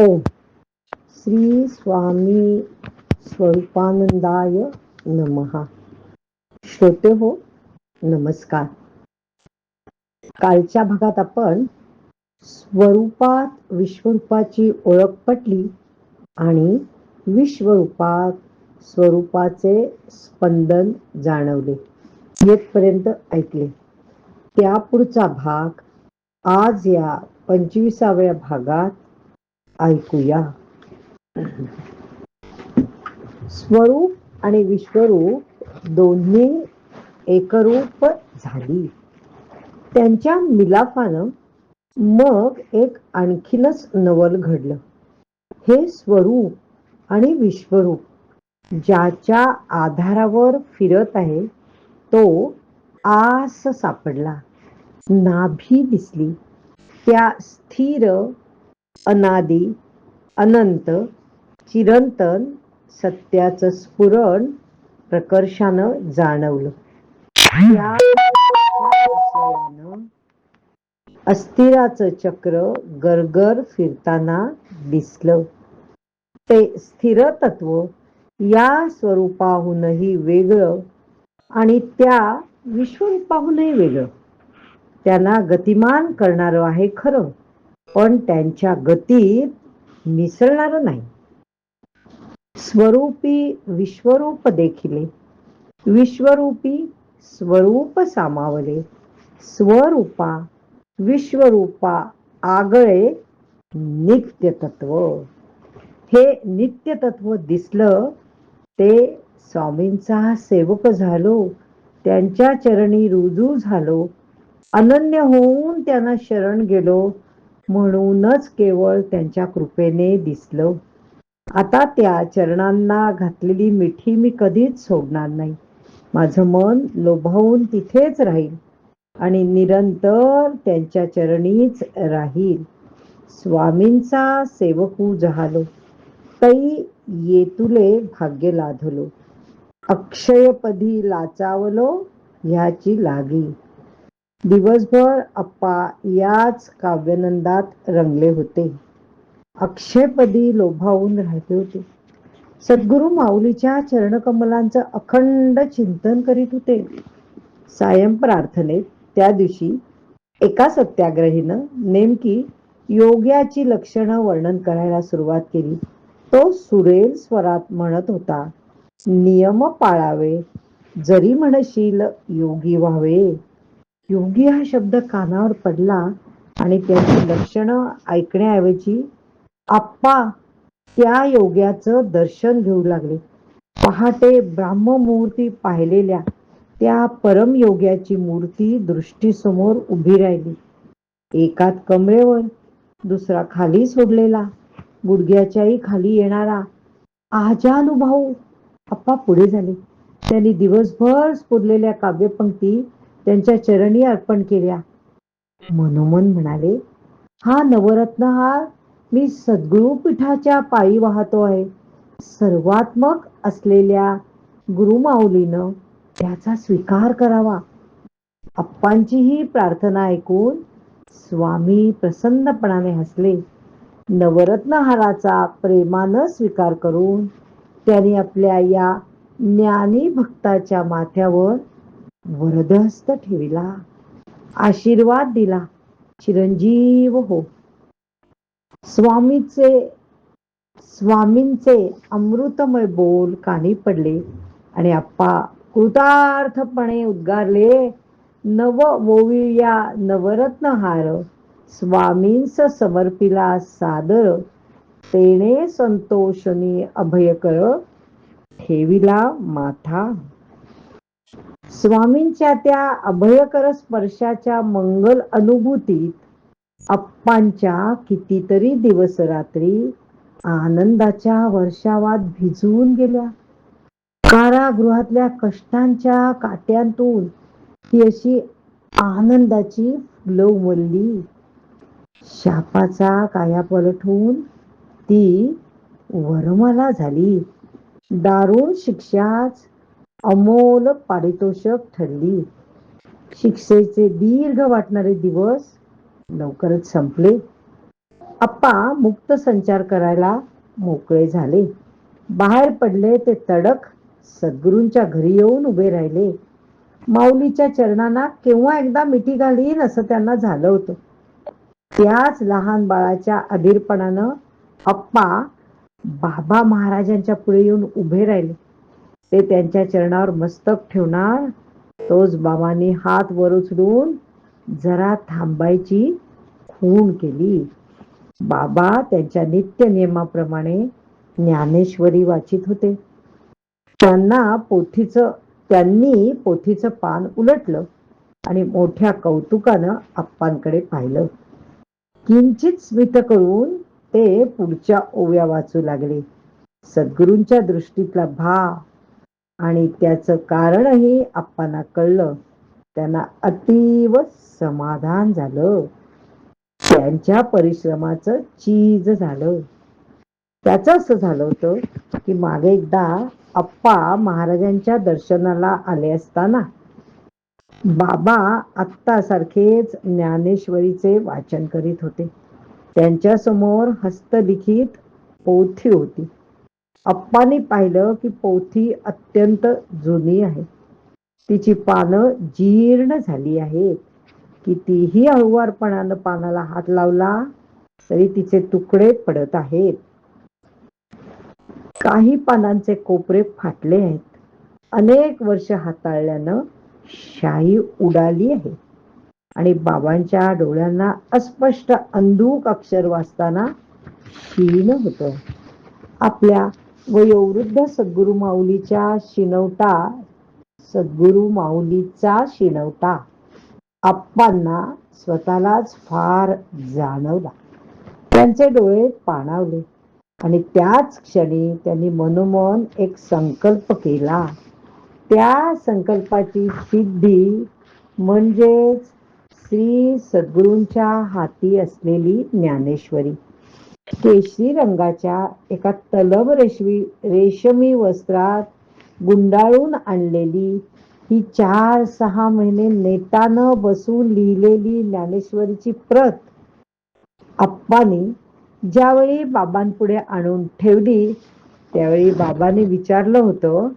ओम श्री स्वामी स्वरूपानंदाय नमहा श्रोते हो नमस्कार. कालच्या भागात आपण स्वरूपात विश्वरूपाची ओळख पटली आणि विश्वरूपात स्वरूपाचे स्पंदन जाणवले येथपर्यंत ऐकले. त्या पुढचा भाग आज या पंचवीसाव्या भागात ऐकूया. स्वरूप आणि विश्वरूप दोन्ही एकरूप झाली. त्यांच्या मिलाफानं मग एक आणखीनच नवल घडलं. हे स्वरूप आणि विश्वरूप ज्याच्या आधारावर फिरत आहे तो आस सापडला. नाभी दिसली. त्या स्थिर अनादी अनंत चिरंतन सत्याचं स्फुरण प्रकर्षानं जाणवलं. अस्थिराचं चक्र गरगर फिरताना दिसलं. ते स्थिर तत्व या स्वरूपाहूनही वेगळं आणि त्या विश्वरूपाहूनही वेगळं. त्यांना गतिमान करणारं आहे खरं. पण त्यांच्या गतीत मिसळणार नाही. स्वरूपी विश्वरूप देखिले. विश्वरूपी स्वरूप सामावले. स्वरूपा विश्वरूपा आगळे नित्य तत्व हे नित्य तत्व दिसलं ते स्वामींचा सेवक झालो त्यांच्या चरणी रुजू झालो. अनन्य होऊन त्यांना शरण गेलो. म्हणूनच केवळ त्यांच्या कृपेने दिसलं. आता त्या चरणांना घातलेली मिठी मी कधीच सोडणार नाही. माझं मन लोभावून तिथेच राहील आणि निरंतर त्यांच्या चरणीच राहील. स्वामींचा सेवकू जहालो तै येतुले भाग्य लाधलो. अक्षयपदी लाचावलो ह्याची लागी. दिवसभर अप्पा याच काव्यनंदात रंगले होते. अक्षयपदी लोभावून राहते होते. सद्गुरु माऊलीच्या चरणकमलांचं अखंड चिंतन करीत होते. सायं प्रार्थनेत त्या दिवशी एका सत्याग्रहीनं नेमकी योग्याची लक्षणं वर्णन करायला सुरुवात केली. तो सुरेल स्वरात म्हणत होता नियम पाळावे जरी म्हणशील योगी व्हावे. योगी हा शब्द कानावर पडला आणि त्याची लक्षणं ऐकण्याऐवजी आप्पा त्या योग्याचं दर्शन घेऊ लागले. पहाटे ब्राह्ममुहूर्ती पाहिलेल्या त्या परमयोग्याची मूर्ती दृष्टीसमोर उभी राहिली. एकात कमरेवर दुसरा खाली सोडलेला गुडघ्याच्याही खाली येणारा. आजानुभाऊ आप्पा पुढे झाले. त्यांनी दिवसभर स्फुरलेल्या काव्यपंक्ती त्यांच्या चरणी अर्पण केल्या. मनोमन म्हणाले हा नवरत्नहार मी सद्गुरु पीठाच्या पायी वाहतो आहे. सर्वात्मक असलेल्या गुरुमाऊलीनं त्याचा स्वीकार करावा. अप्पांची ही प्रार्थना ऐकून स्वामी प्रसन्नपणाने हसले. नवरत्नहाराचा प्रेमानं स्वीकार करून त्यांनी आपल्या या ज्ञानी भक्ताच्या माथ्यावर वरदहस्त ठेविला. आशीर्वाद दिला. चिरंजीव हो. स्वामीचे स्वामींचे अमृतमय बोल कानी पडले आणि आप्पा कृतार्थपणे उद्गारले नव वोविया नवरत्न हार स्वामींस समर्पिला सादर तेने संतोषनी अभयकर ठेविला माथा. स्वामींच्या त्या अभयकर स्पर्शाच्या मंगल अनुभूतीत अप्पांच्या कितीतरी दिवस रात्री आनंदाच्या वर्षावात भिजवून गेल्या. कारागृहातल्या कष्टांच्या काट्यांतून ही अशी आनंदाची फुलं उमलली. शापाचा काया होऊन ती वरमाला झाली. दारुण शिक्षाच अमोल पारितोषक ठरली. शिक्षेचे दीर्घ वाटणारे दिवस लवकरच संपले. अप्पा मुक्त संचार करायला मोकळे झाले. बाहेर पडले ते तडक सद्गुरूंच्या घरी येऊन उभे राहिले. माऊलीच्या चरणांना केव्हा एकदा मिठी घालीन असं त्यांना झालं होतं. त्याच लहान बाळाच्या अधीरपणानं अप्पा बाबा महाराजांच्या पुढे येऊन उभे राहिले. ते त्यांच्या चरणावर मस्तक ठेवणार. तोच बाबांनी हात वर उचलून जरा थांबायची खूण केली. बाबा त्यांच्या नित्य नियमाप्रमाणे ज्ञानेश्वरी वाचित होते. त्यांना पोथीच त्यांनी पोथीचं पान उलटलं आणि मोठ्या कौतुकानं आप्पांकडे पाहिलं. किंचित स्मित करून ते पुढच्या ओव्या वाचू लागले. सद्गुरूंच्या दृष्टीतला भाव आणि त्याचं कारणही आप्पांना कळलं. त्यांना अतीव समाधान झालं. त्यांच्या परिश्रमाचं चीज झालं. त्याच असं झालं होतं की मागे एकदा अप्पा महाराजांच्या दर्शनाला आले असताना बाबा आत्ता सारखेच ज्ञानेश्वरीचे वाचन करीत होते. त्यांच्यासमोर हस्तलिखित पोथी होती. अप्पानी पाहिलं की पोथी अत्यंत जुनी आहे. तिची पानं जीर्ण झाली आहेत. कितीही हळुवारपणानं पानाला हात लावला तरी तिचे तुकडे पडत आहेत. काही पानांचे कोपरे फाटले आहेत. अनेक वर्ष हाताळल्यानं शाई उडाली आहे. आणि बाबांच्या डोळ्यांना अस्पष्ट अंधूक अक्षर वाचताना क्षीण होत. आपल्या वयोवृद्ध सद्गुरु माऊलीच्या शिनवटा सद्गुरु माऊलीचा शिनवटा आप्पांना स्वतःलाच फार जाणवला. त्यांचे डोळे पाणावले आणि त्याच क्षणी त्यांनी मनोमन एक संकल्प केला. त्या संकल्पाची सिद्धी म्हणजेच श्री सद्गुरूंच्या हाती असलेली ज्ञानेश्वरी. केशरी रंगाच्या एका तलब रेशमी रेशमी वस्त्रात गुंडाळून आणलेली ही चार सहा महिने नेटानं बसून लिहिलेली ज्ञानेश्वरीची प्रत आप्पानी ज्यावेळी बाबांपुढे आणून ठेवली त्यावेळी बाबांनी विचारलं होतं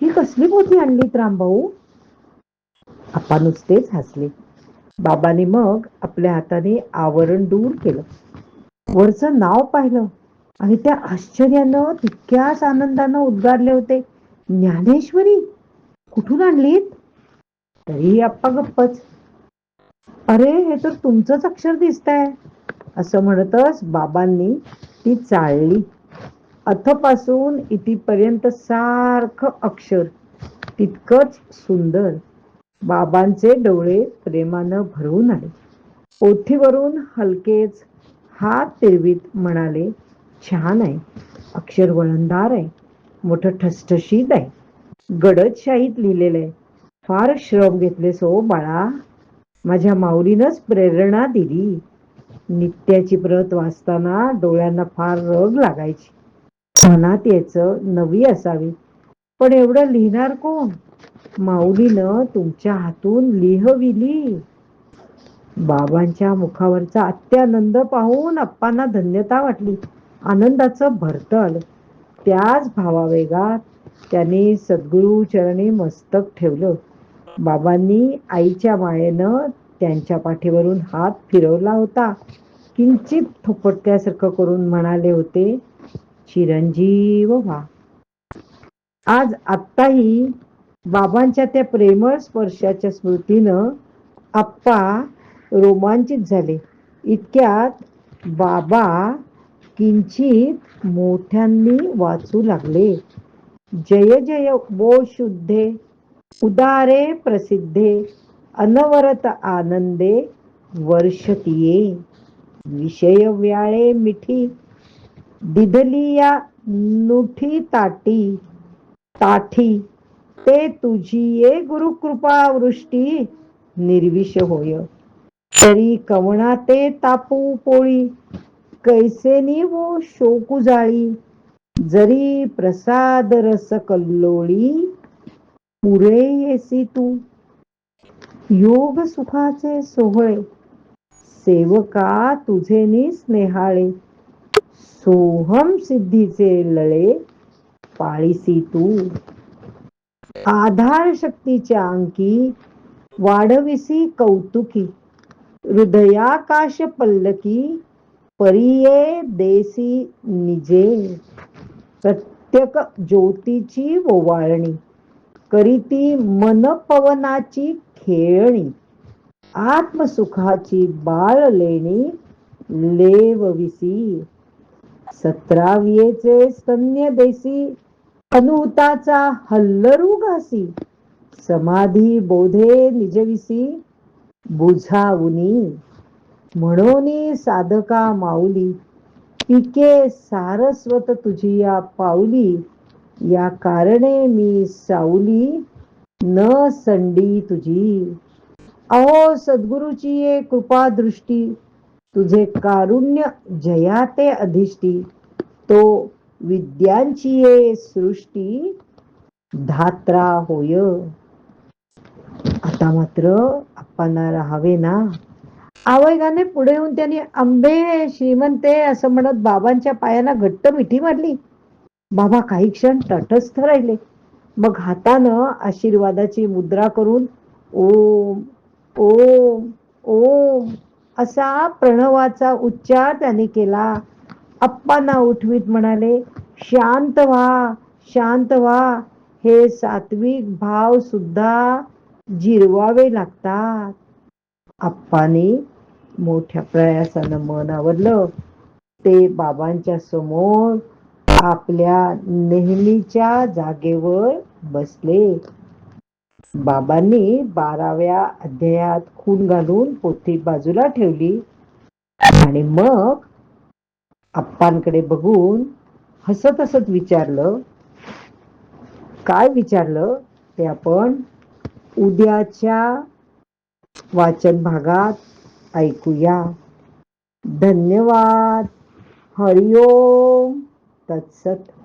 ही कसली पोथी आणलीत रामभाऊ? आप्पा नुसतेच हसले. बाबांनी मग आपल्या हाताने आवरण दूर केलं. वरचं नाव पाहिलं आणि त्या आश्चर्यानं तितक्याच आनंदानं उद्गारले होते ज्ञानेश्वरी कुठून आणलीत? तरीही आप्पा गप्पच अरे हे तर तुमचंच अक्षर दिसतंय असं म्हणतच बाबांनी ती चाळली. अथपासून इथपर्यंत सारखं अक्षर तितकंच सुंदर बाबांचे डोळे प्रेमानं भरून आले. पोथीवरून हलकेच हात फिरवीत म्हणाले छान आहे. अक्षर वळणदार आहे. मोठं ठसठशीत आहे. गडद शाहीत लिहिलेलं आहे. फार श्रम घेतलेस हो बाळा. माझ्या माऊलीनंच प्रेरणा दिली. नित्याची प्रत वाचताना डोळ्यांना फार रग लागायची. मनात याच नवी असावी. पण एवढं लिहिणार कोण? माऊलीनं तुमच्या हातून लिहविली. बाबांच्या मुखावरचा अत्यानंद पाहून अप्पांना धन्यता वाटली. आनंदाचं भरतं आलं त्याच भावावेगात त्याने सद्गुरु चरणी मस्तक ठेवलं. बाबांनी आईच्या मायेनं त्यांच्या पाठीवरून हात फिरवला होता. किंचित थोपटक्यासारखं करून म्हणाले होते चिरंजीव व्हा. आज आत्ताही बाबांच्या त्या प्रेमळ स्पर्शाच्या स्मृतीनं आप्पा रोमांचित झाले. इतक्यात बाबा किंचित मोठ्यांनी वाचू लागले. जय जय वो शुद्धे उदारे प्रसिद्धे अनवरत आनंदे वर्षतीये. विषय व्याळे मिठी दिधली या नुठी ताटी ताठी ते तुझी ये गुरुकृपा वृष्टी निर्विष होय. तरी कवणा ते तापू पोळी? कैसे वो शोकू जाळी? जरी प्रसाद रस कल्लोळी पुरे येसी तू. योग सुखाचे सोहळे सेवका तुझे नि स्नेहाळे सोहम सिद्धीचे लळे पाळीसी तू. आधार शक्तीच्या अंकी वाढविसी कौतुकी. हृदयाकाश पल्लकी परिये देसी निजे. प्रत्येक ज्योतीची ओवाळणी. करीती मन पवनाची खेळणी. आत्मसुखाची बाळ लेणी लेवविसी. सतरावियेचे स्तन्य देसी अनुताचा हल्लरू घासी. समाधी बोधे निजविसी. बुझावुनी. म्हणून साधका माऊली पिके सारस्वत तुझी या पाऊली या कारणे मी सावली न संडी तुझी. अहो सद्गुरुची ये कृपा दृष्टी तुझे कारुण्य जयाते अधिष्टी तो विद्यांची ये सृष्टी धात्रा होय. आता मात्र आप्पांना राहावे ना आवयगाने पुढे येऊन त्यांनी आंबे श्रीमंते असं म्हणत बाबांच्या पायांना घट्ट मिठी मारली. बाबा काही क्षण तटस्थ राहिले. मग हातानं आशीर्वादाची मुद्रा करून ओम ओम ओम असा प्रणवाचा उच्चार त्याने केला. अप्पांना उठवीत म्हणाले शांत व्हा शांत व्हा. हे सात्विक भाव सुद्धा जिरवावे लागतात. आप्पाने मोठ्या प्रयासानं मन आवरलं. ते बाबांच्या समोर आपल्या नेहमीच्या जागेवर बसले. बाबांनी बाराव्या अध्यायात खून घालून पोथी बाजूला ठेवली. आणि मग आप्पांकडे बघून हसत हसत विचारलं. काय विचारलं? ते आपण उद्याच्या वाचन भागात ऐकूया. धन्यवाद. हरिओम. तत्सत.